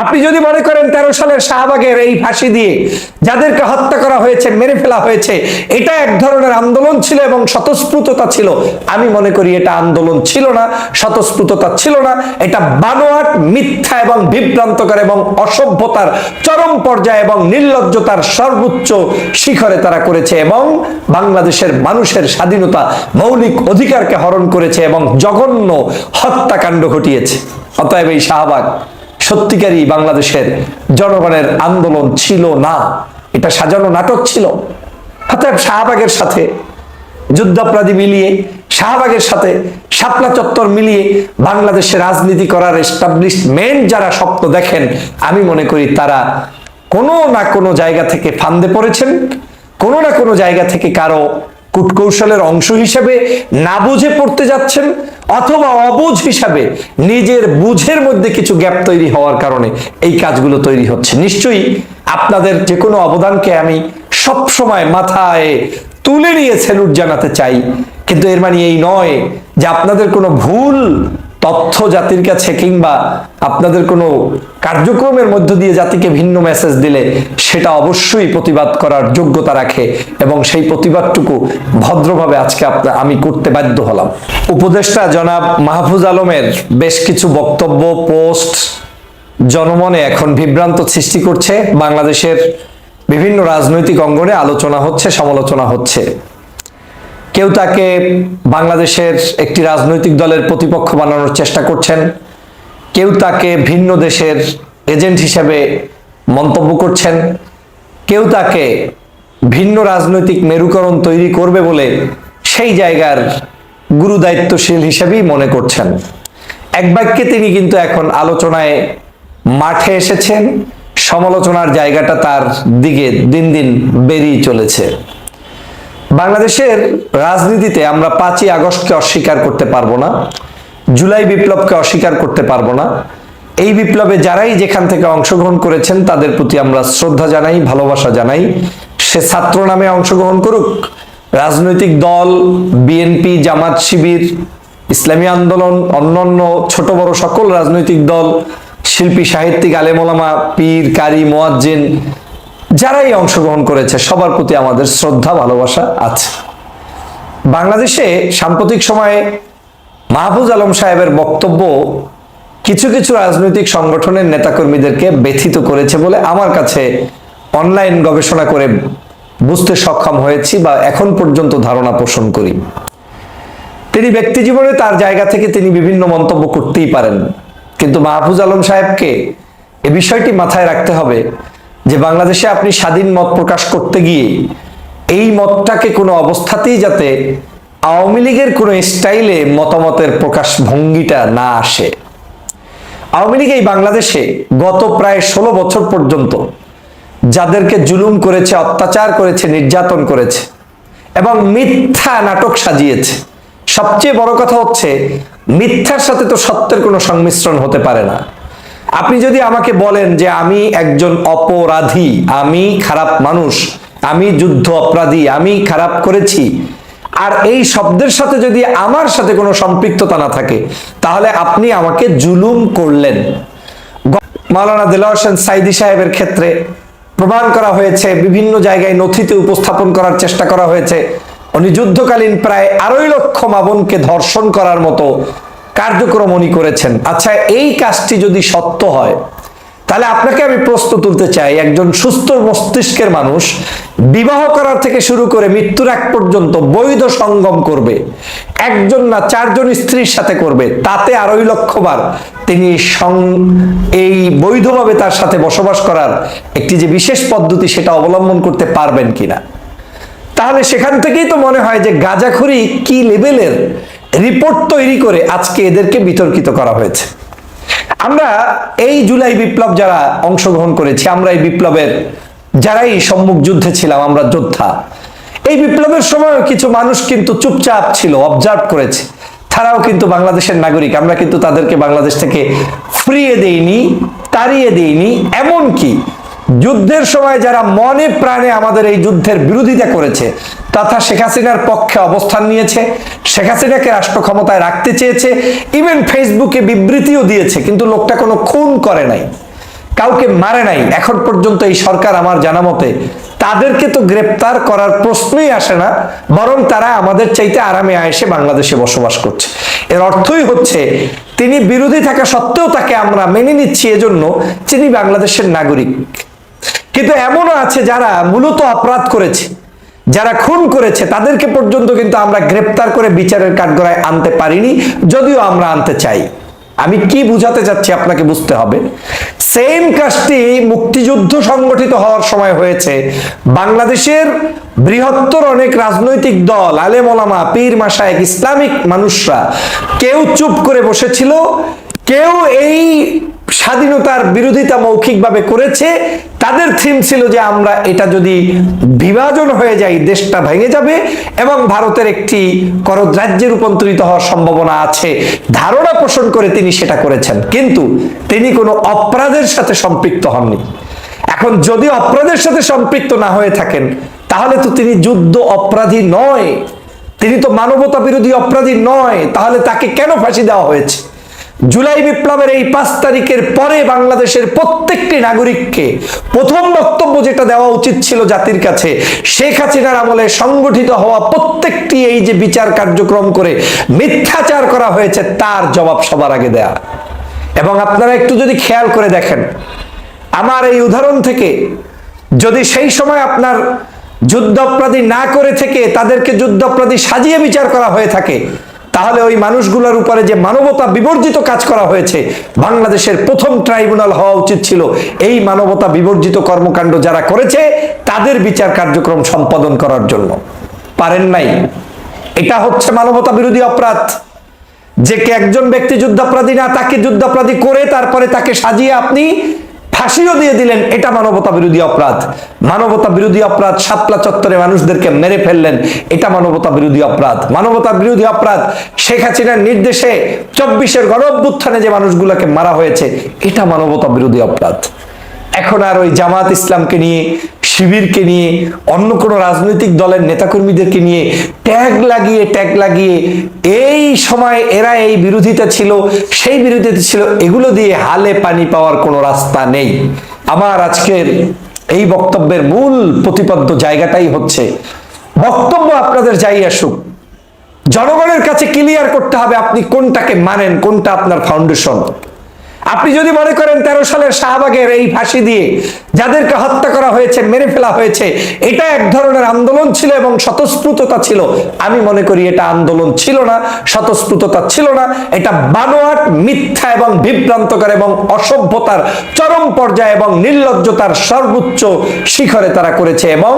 আপনি যদি মনে করেন তেরো সালের শাহবাগের এই ফাঁসি দিয়ে যাদেরকে হত্যা করা হয়েছে, মেরে ফেলা হয়েছে, এটা এক ধরনের আন্দোলন ছিল এবং স্বতঃস্ফূর্ততা ছিল। আমি মনে করি এটা আন্দোলন ছিল না, স্বতঃস্ফূর্ততা ছিল না। এটা বানোয়াট, মিথ্যা এবং বিভ্রান্তকর এবং অসভ্যতার চরম পর্যায়ে এবং নির্লজ্জতার সর্বোচ্চ শিখরে তারা করেছে এবং বাংলাদেশের মানুষের স্বাধীনতা মৌলিক অধিকারকে হরণ করেছে এবং জঘন্য হত্যাকাণ্ড ঘটিয়েছে। অতএব এই শাহবাগ সত্যিকারই বাংলাদেশের জনগণের আন্দোলন ছিল না। এটা সাজানো নাটক ছিল। অতএব শাহবাগের সাথে, যুদ্ধাপরাধী মিলিয়ে, শাহবাগের সাথে, শাপলা চত্বর মিলিয়ে বাংলাদেশে রাজনীতি করার এস্টাবলিশমেন্ট যারা স্বপ্ন দেখেন, আমি মনে করি তারা কোনো না কোনো জায়গা থেকে ফান্দে পড়েছেন, কোনো না কোনো জায়গা থেকে কারও কূটকৌশলের অংশ হিসেবে না বুঝে পড়তে যাচ্ছেন অথবা অবুঝ হিসাবে নিজের বুঝের মধ্যে কিছু গ্যাপ তৈরি হওয়ার কারণে এই কাজগুলো তৈরি হচ্ছে। নিশ্চয়ই আপনাদের যে কোনো অবদানকে আমি সব সময় মাথায় তুলে নিয়ে সেলুট জানাতে চাই, কিন্তু এর মানে এই নয় যে আপনাদের কোনো ভুল তথ্য জাতির কাছে কিংবা আপনাদের কোনো কার্যক্রমের মধ্য দিয়ে জাতিকে ভিন্ন মেসেজ দিলে সেটা অবশ্যই প্রতিবাদ করার যোগ্যতা রাখে এবং সেই প্রতিবাদটুকু ভদ্রভাবে আজকে আপনার আমি করতে বাধ্য হলাম। উপদেষ্টা জনাব মাহফুজ আলমের বেশ কিছু বক্তব্য, পোস্ট, জনমনে এখন বিভ্রান্ত সৃষ্টি করছে। বাংলাদেশের বিভিন্ন রাজনৈতিক অঙ্গনে আলোচনা হচ্ছে, সমালোচনা হচ্ছে। কেউ তাকে বাংলাদেশের একটি রাজনৈতিক দলের প্রতিপক্ষ বানানোর চেষ্টা করছেন। কেউ তাকে ভিন্ন দেশের এজেন্ট হিসেবে মন্তব্য করছেন। কেউ তাকে ভিন্ন রাজনৈতিক মেরুকরণ তৈরি করবে বলে সেই জায়গার গুরু দায়িত্বশীল হিসেবেই মনে করছেন। এক বাক্যে তিনি কিন্তু এখন আলোচনায় মাঠে এসেছেন। সমালোচনার জায়গাটা তার দিকে দিন দিন বেরিয়ে চলেছে। বাংলাদেশের রাজনীতিতে আমরা পাঁচই আগস্টকে অস্বীকার করতে পারব না, জুলাই বিপ্লবকে অস্বীকার করতে পারব না। এই বিপ্লবে যারাই যেখান থেকে অংশগ্রহণ করেছেন, তাদের প্রতি আমরা শ্রদ্ধা জানাই, ভালোবাসা জানাই। সে ছাত্র নামে অংশগ্রহণ করুক। রাজনৈতিক দল, বিএনপি, জামাত শিবির, ইসলামী আন্দোলন, অন্যান্য ছোট বড় সকল রাজনৈতিক দল, শিল্পী, সাহিত্যিক আলেমোলামা পীর, কারি, মোয়াজ্জেন যারাই অংশগ্রহণ করেছে, সবার প্রতি আমাদের শ্রদ্ধা, ভালোবাসা আছে। বাংলাদেশে সাম্প্রতিক সময়ে মাহফুজ আলম সাহেবের বক্তব্য কিছু কিছু রাজনৈতিক সংগঠনের নেতাকর্মীদেরকে ব্যথিত করেছে বলে আমার কাছে অনলাইন গবেষণা করে বুঝতে সক্ষম হয়েছি বা এখন পর্যন্ত ধারণা পোষণ করি। তিনি ব্যক্তি জীবনে তার জায়গা থেকে তিনি বিভিন্ন মন্তব্য করতেই পারেন। কিন্তু মাহফুজ আলম সাহেবকে এ বিষয়টি মাথায় রাখতে হবে যে বাংলাদেশে আপনি স্বাধীন মত প্রকাশ করতে গিয়ে এই মতটাকে কোনো অবস্থাতেই যাতে আওয়ামী লীগের কোনো স্টাইলে মতামতের প্রকাশ ভঙ্গিটা না আসে। আওয়ামী লীগ এই বাংলাদেশে গত প্রায় ষোলো বছর পর্যন্ত যাদেরকে জুলুম করেছে, অত্যাচার করেছে, নির্যাতন করেছে এবং মিথ্যা নাটক সাজিয়েছে। সবচেয়ে বড় কথা হচ্ছে, মিথ্যার সাথে তো সত্যের কোনো সংমিশ্রণ হতে পারে না। আপনি যদি আমাকে বলেন যে আমি একজন অপরাধী, আমি খারাপ মানুষ, আমি যুদ্ধ অপরাধী, আমি খারাপ করেছি, আর এই শব্দের সাথে যদি আমার সাথে কোনো সম্পৃক্ততা না থাকে, তাহলে আপনি আমাকে জুলুম করলেন। মাওলানা দেলা হোসেন সাইদি সাহেবের ক্ষেত্রে প্রমাণ করা হয়েছে, বিভিন্ন জায়গায় নথিতে উপস্থাপন করার চেষ্টা করা হয়েছে। উনি যুদ্ধকালীন প্রায় আড়াই লক্ষ মাবনকে ধর্ষণ করার মতো কার্যক্রম উনি করেছেন। আচ্ছা এই কাজটি যদি সত্য হয়, তাহলে আপনাকে আমি প্রশ্ন তুলতে চাই, একজন সুস্থ মস্তিষ্কের মানুষ বিবাহ করার থেকে শুরু করে মৃত্যুর এক পর্যন্ত বৈধ সঙ্গম করবে, একজন না চারজন স্ত্রীর সাথে করবে, তাতে আড়াই লক্ষবার তিনি এই বৈধভাবে তার সাথে বসবাস করার একটি যে বিশেষ পদ্ধতি সেটা অবলম্বন করতে পারবেন কিনা। তাহলে সেখান থেকেই তো মনে হয় যে গাজাখুরি কি লেভেলের রিপোর্ট তৈরি করে আজকে এদেরকে বিতর্কিত করা হয়েছে। আমরা এই জুলাই বিপ্লব যারা অংশগ্রহণ করেছি, আমরা এই বিপ্লবের যারাই সম্মুখ যুদ্ধে ছিলাম, আমরা যোদ্ধা। এই বিপ্লবের সময় কিছু মানুষ কিন্তু চুপচাপ ছিল অবজার্ভ করেছে। তারাও কিন্তু বাংলাদেশের নাগরিক, আমরা কিন্তু তাদেরকে বাংলাদেশ থেকে ফ্রিয়ে দেইনি, তাড়িয়ে দেইনি। এমন কি যুদ্ধের সময় যারা মনে প্রাণে আমাদের এই যুদ্ধের বিরোধিতা করেছে তথা শেখ হাসিনার পক্ষে অবস্থান নিয়েছে। শেখ হাসিনাকে রাষ্ট্র ক্ষমতায় রাখতে চেয়েছে। ইভেন ফেসবুকে বিবৃতিও দিয়েছে, কিন্তু লোকটা কোনো খুন করে নাই। কাউকে মারে নাই। এখন পর্যন্ত এই সরকার আমার জানা মতে তাদেরকে তো গ্রেপ্তার করার প্রশ্নই আসে না, বরং তারা আমাদের চাইতে আরামে আয়েসে বাংলাদেশে বসবাস করছে। এর অর্থই হচ্ছে তিনি বিরোধী থাকা সত্ত্বেও তাকে আমরা মেনে নিচ্ছি এজন্য তিনি বাংলাদেশের নাগরিক। কিন্তু এমনও আছে যারা মূলত অপরাধ করেছে। যারা খুন করেছে, তাদেরকে পর্যন্ত কিন্তু আমরা গ্রেপ্তার করে বিচারের কাঠগড়ায় আনতে পারিনি, যদিও আমরা আনতে চাই। আমি কি বুঝাতে চাচ্ছি আপনাকে বুঝতে হবে। সেম কাজটি মুক্তিযুদ্ধ সংগঠিত হওয়ার সময় হয়েছে। বাংলাদেশের বৃহত্তর অনেক রাজনৈতিক দল, আলেম ওলামা, পীর মাসায়েক ইসলামিক মানুষরা কেউ চুপ করে বসেছিল, কেউ এই স্বাধীনতার বিরোধিতা মৌখিকভাবে করেছে, তাদের থিম ছিল যে আমরা এটা যদি বিভাজন হয়ে যায়, দেশটা ভেঙে যাবে এবং ভারতের একটি করদ রাজ্যে রূপান্তরিত হওয়ার সম্ভাবনা আছে। ধারণা পোষণ করে তিনি সেটা করেছেন। কিন্তু তিনি কোনো অপরাধের সাথে সম্পৃক্ত হননি। এখন যদি অপরাধের সাথে সম্পৃক্ত না হয়ে থাকেন, তাহলে তো তিনি যুদ্ধ অপরাধী নয়। তিনি তো মানবতা বিরোধী অপরাধী নয়। তাহলে তাকে কেন ফাঁসি দেওয়া হয়েছে? জুলাই বিপ্লবের এই পাঁচ তারিখের পরে বাংলাদেশের প্রত্যেকটি নাগরিককে প্রথম বক্তব্য যেটা দেওয়া উচিত ছিল জাতির কাছে, শেখ হাসিনার আমলে সংগঠিত হওয়া প্রত্যেকটি এই যে বিচার কার্যক্রম করে মিথ্যাচার করা হয়েছে, তার জবাব সবার আগে দেয়া। এবং আপনারা একটু যদি খেয়াল করে দেখেন, আমার এই উদাহরণ থেকে যদি সেই সময় আপনার যুদ্ধাপরাধী না করে থেকে তাদেরকে যুদ্ধাপরাধী সাজিয়ে বিচার করা হয়ে থাকে তাহলে ওই মানুষগুলোর উপরে যে মানবতা বিবর্জিত কাজ করা হয়েছে, বাংলাদেশের প্রথম ট্রাইব্যুনাল হওয়া উচিত ছিল এই মানবতা বিবর্জিত কর্মকাণ্ড যারা করেছে, তাদের বিচার কার্যক্রম সম্পাদন করার জন্য। পারেন নাই। এটা হচ্ছে মানবতা বিরোধী অপরাধ। যে কে একজন ব্যক্তি যুদ্ধাপরাধী না, তাকে যুদ্ধাপরাধী করে তারপরে তাকে সাজিয়ে আপনি ফাঁসিও দিয়ে দিলেন, এটা মানবতা বিরোধী অপরাধ। মানবতা বিরোধী অপরাধ, সাতলা চত্বরে মানুষদেরকে মেরে ফেললেন, এটা মানবতা বিরোধী অপরাধ। মানবতা বিরোধী অপরাধ, শেখ হাসিনার নির্দেশে চব্বিশের গণ যে মানুষগুলোকে মারা হয়েছে, এটা মানবতা বিরোধী অপরাধ। এখন আর ওই জামাত ইসলামকে নিয়ে, শিবিরকে নিয়ে, অন্য কোনো রাজনৈতিক দলের নেতাকর্মীদেরকে নিয়ে ট্যাগ লাগিয়ে ট্যাগ লাগিয়ে এই সময় এরা এই বিরোধিতা ছিল, সেই বিরোধিতা ছিল, এগুলো দিয়ে হালে পানি পাওয়ার কোনো রাস্তা নেই। আমার আজকের এই বক্তব্যের মূল প্রতিপাদ্য জায়গাটাই হচ্ছে, বক্তব্য আপনাদের যাই আসুক, জনগণের কাছে ক্লিয়ার করতে হবে আপনি কোনটাকে মানেন, কোনটা আপনার ফাউন্ডেশন আপনি যদি মনে করেন তেরো সালের শাহবাগের এই ফাঁসি দিয়ে যাদেরকে হত্যা করা হয়েছে, মেরে ফেলা হয়েছে, এটা এক ধরনের আন্দোলন ছিল এবং স্বতঃস্ফূর্ততা ছিল। আমি মনে করি এটা আন্দোলন ছিল না, স্বতঃস্ফূর্ততা ছিল না। এটা বানোয়াট, মিথ্যা এবং বিভ্রান্তকর এবং অসভ্যতার চরম পর্যায়ে এবং নির্লজ্জতার সর্বোচ্চ শিখরে তারা করেছে এবং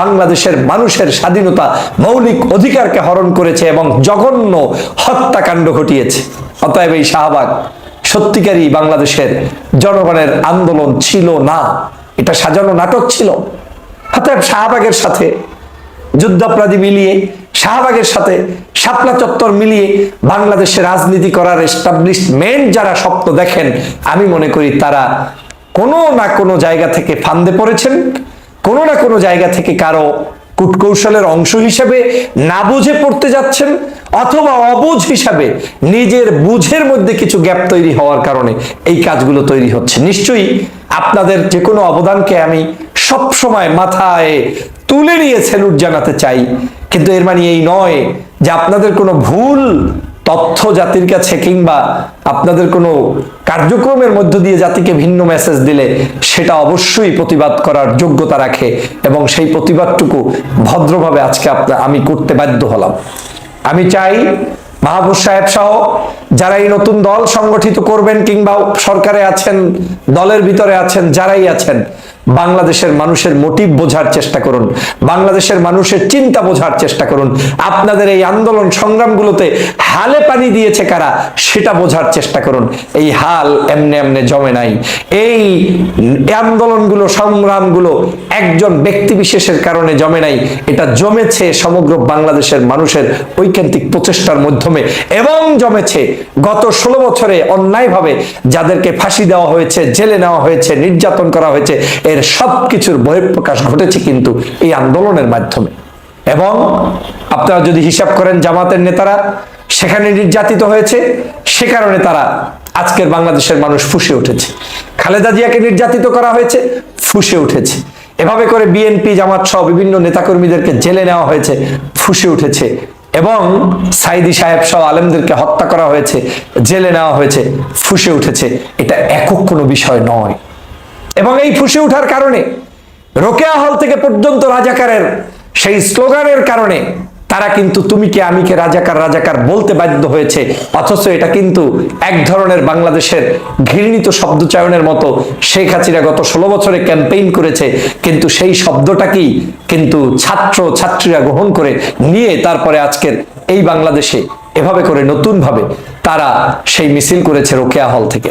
বাংলাদেশের মানুষের স্বাধীনতা মৌলিক অধিকারকে হরণ করেছে এবং জঘন্য হত্যাকাণ্ড ঘটিয়েছে। অতএব এই শাহবাগ সত্যিকারই বাংলাদেশের জনগণের আন্দোলন ছিল না। এটা সাজানো নাটক ছিল। অতএব শাহবাগের সাথে, যুদ্ধাপরাধী মিলিয়ে, শাহবাগের সাথে, শাপলা চত্বর মিলিয়ে বাংলাদেশে রাজনীতি করার এস্টাবলিশমেন্ট যারা স্বপ্ন দেখেন, আমি মনে করি তারা কোনো না কোনো জায়গা থেকে ফান্দে পড়েছেন, কোনো না কোনো জায়গা থেকে কারও কূটকৌশলের অংশ হিসাবে না বুঝে পড়তে যাচ্ছেন অথবা অবুঝ হিসাবে নিজের বুঝের মধ্যে কিছু গ্যাপ তৈরি হওয়ার কারণে এই কাজগুলো তৈরি হচ্ছে। নিশ্চয়ই আপনাদের যে কোনো অবদানকে আমি সব সময় মাথায় তুলে নিয়ে স্যালুট জানাতে চাই, কিন্তু এর মানে এই নয় যে আপনাদের কোনো ভুল তথ্য জাতির কাছে কিংবা আপনাদের কোনো কার্যক্রমের মধ্য দিয়ে জাতিকে ভিন্ন মেসেজ দিলে সেটা অবশ্যই প্রতিবাদ করার যোগ্যতা রাখে এবং সেই প্রতিবাদটুকু ভদ্রভাবে আজকে আপনার আমি করতে বাধ্য হলাম। আমি চাই মাহবুব সাহেব সহ যারা এই নতুন দল সংগঠিত করবেন কিংবা সরকারে আছেন, দলের ভিতরে আছেন, যারাই আছেন বাংলাদেশের মানুষের মোটিভ বোঝার চেষ্টা করুন। বাংলাদেশের মানুষের চিন্তা বোঝার চেষ্টা করুন। আপনাদের এই আন্দোলন সংগ্রামগুলোতে হালে পানি দিয়েছে কারা, সেটা বোঝার চেষ্টা করুন। এই হাল এমনে এমনে জমে নাই। এই আন্দোলনগুলো, সংগ্রামগুলো একজন ব্যক্তি বিশেষের কারণে জমে নাই। এটা জমেছে সমগ্র বাংলাদেশের মানুষের ঐকান্তিক প্রচেষ্টার মাধ্যমে এবং জমেছে গত ষোলো বছরে অন্যায়ভাবে। যাদেরকে ফাঁসি দেওয়া হয়েছে, জেলে নেওয়া হয়েছে, নির্যাতন করা হয়েছে এর সব কিছুর বহিঃপ্রকাশ ঘটেছে কিন্তু এই আন্দোলনের মাধ্যমে। এবং আপনারা যদি হিসাব করেন জামাতের নেতারা সেখানে নির্যাতিত হয়েছে, সে কারণে তারা আজকের বাংলাদেশের মানুষ ফুসে উঠেছে। খালেদা জিয়াকে নির্যাতিত করা হয়েছে, ফুসে উঠেছে। এভাবে করে বিএনপি, জামাত সহ বিভিন্ন নেতাকর্মীদেরকে জেলে নেওয়া হয়েছে, ফুসে উঠেছে। এবং সাইদি সাহেব সহ আলেমদেরকে হত্যা করা হয়েছে, জেলে নেওয়া হয়েছে, ফুসে উঠেছে। এটা একক কোনো বিষয় নয়। এবং এই ফুসে ওঠার কারণে, রোকেয়া হল থেকে পর্যন্ত রাজাকারের সেই স্লোগানের কারণে, তারা কিন্তু তুমি কে, আমি কে, রাজাকার রাজাকার বলতে বাধ্য হয়েছে। অথচ এটা কিন্তু এক ধরনের বাংলাদেশের ঘৃণিত শব্দচয়নের মতো। শেখ হাসিনা গত ষোলো বছরে ক্যাম্পেইন করেছে, কিন্তু সেই শব্দটাকেই কিন্তু ছাত্র, ছাত্রীরা গ্রহণ করে নিয়ে তারপরে আজকের এই বাংলাদেশে এভাবে করে নতুনভাবে তারা সেই মিছিল করেছে রোকেয়া হল থেকে।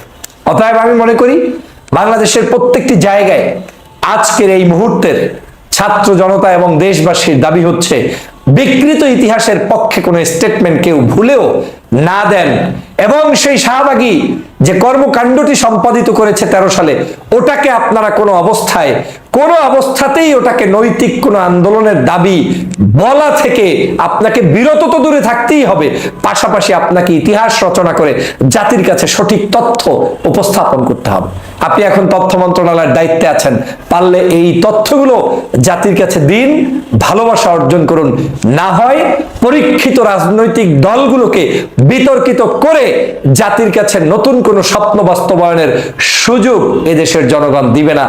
অতএব আমি মনে করি বাংলাদেশের প্রত্যেকটি জায়গায় আজকের এই মুহূর্তের ছাত্র জনতা এবং দেশবাসীর দাবি হচ্ছে, বিকৃত ইতিহাসের পক্ষে কোনো স্টেটমেন্ট কেউ ভুলেও না দেন। এবং সেই শাহবাগী যে কর্মকাণ্ডটি সম্পাদিত করেছে তেরো সালে, ওটাকে আপনারা কোনো অবস্থায় কোনো অবস্থাতেই ওটাকে নৈতিক কোনো আন্দোলনের দাবি বলা থেকে আপনাকে বিরত তো দূরে থাকতেই হবে। পাশাপাশি আপনাকে ইতিহাস রচনা করে জাতির কাছে সঠিক তথ্য উপস্থাপন করতে হবে। আপনি এখন তথ্য মন্ত্রণালয়ের দায়িত্বে আছেন। পারলে এই তথ্যগুলো জাতির কাছে দিন, ভালোবাসা অর্জন করুন। না হয় পরীক্ষিত রাজনৈতিক দলগুলোকে বিতর্কিত করে জাতির কাছে নতুন কোনো স্বপ্ন বাস্তবায়নের সুযোগ এদেশের জনগণ দিবে না।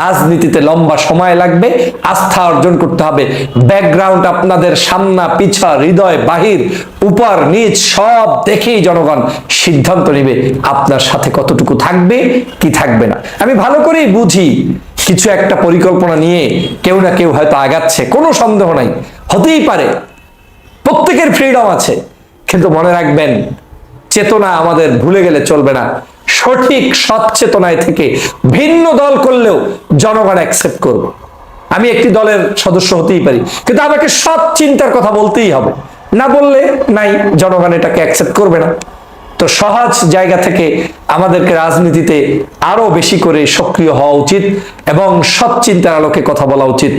রাজনীতিতে লম্বা সময় লাগবে, আস্থা অর্জন করতে হবে। ব্যাকগ্রাউন্ড আপনাদের সামনা, পিছা, হৃদয়, বাহির, উপর, নিচ, সব দেখেই জনগণ সিদ্ধান্ত নেবে আপনার সাথে কতটুকু থাকবে, কি থাকবে না। আমি ভালো করেই বুঝি, কিছু একটা পরিকল্পনা নিয়ে কেউ না কেউ হয়তো আগাচ্ছে, কোনো সন্দেহ নাই। হতেই পারে, প্রত্যেকের ফ্রিডম আছে, কিন্তু মনে রাখবেন, চেতনা আমাদের ভুলে গেলে চলবে না। সঠিক সচেতনায় থেকে ভিন্ন দল করলেও জনগণ অ্যাকসেপ্ট করবে। আমি একটি দলের সদস্য হতেই পারি, কিন্তু আমাকে সৎ চিন্তার কথা বলতেই হবে। না বললে নাই, জনগণ এটাকে অ্যাকসেপ্ট করবে না। তো সহজ জায়গা থেকে আমাদেরকে রাজনীতিতে আরও বেশি করে সক্রিয় হওয়া উচিত এবং সৎ চিন্তার আলোকে কথা বলা উচিত।